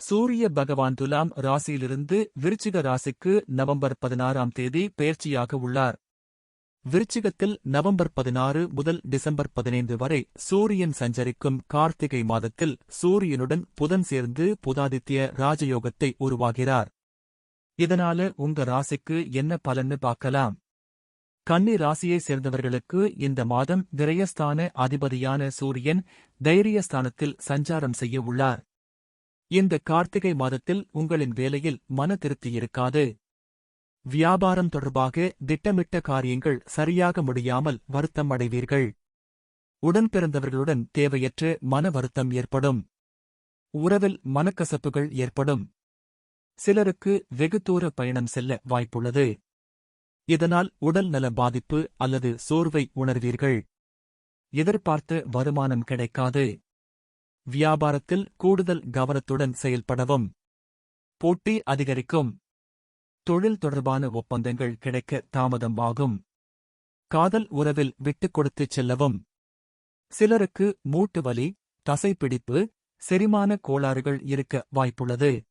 சூரிய பகவான் துலாம் ராசியிலிருந்து விருச்சிக ராசிக்கு நவம்பர் பதினாறாம் தேதி பெயர்ச்சியாக உள்ளார். விருச்சிகத்தில் நவம்பர் பதினாறு முதல் டிசம்பர் பதினைந்து வரை சூரியன் சஞ்சரிக்கும் கார்த்திகை மாதத்தில் சூரியனுடன் புதன் சேர்ந்து புதாதித்ய ராஜயோகத்தை உருவாகிறார். இதனால உங்க ராசிக்கு என்ன பலன்னு பார்க்கலாம். கன்னி ராசியை சேர்ந்தவர்களுக்கு இந்த மாதம் விரயஸ்தான அதிபதியான சூரியன் தைரியஸ்தானத்தில் சஞ்சாரம் செய்ய உள்ளார். இந்த கார்த்திகை மாதத்தில் உங்களின் வேலையில் மன திருப்தி இருக்காது. வியாபாரம் தொடர்பாக திட்டமிட்ட காரியங்கள் சரியாக முடியாமல் வருத்தம் அடைவீர்கள் உடன் பிறந்தவர்களுடன் தேவையற்ற மன வருத்தம் ஏற்படும். உறவில் மனக்கசப்புகள் ஏற்படும். சிலருக்கு வெகு தூர பயணம் செல்ல வாய்ப்புள்ளது. இதனால் உடல் நல பாதிப்பு அல்லது சோர்வை உணர்வீர்கள். எதிர்பார்த்த வருமானம் கிடைக்காது. வியாபாரத்தில் கூடுதல் கவனத்துடன் செயல்படவும் போட்டி அதிகரிக்கும் தொழில் தொடர்பான ஒப்பந்தங்கள் கிடைக்க தாமதமாகும் காதல் உறவில் விட்டுக் கொடுத்துச் செல்லவும். சிலருக்கு மூட்டு வலி தசைப்பிடிப்பு செரிமான கோளாறுகள் இருக்க வாய்ப்புள்ளது.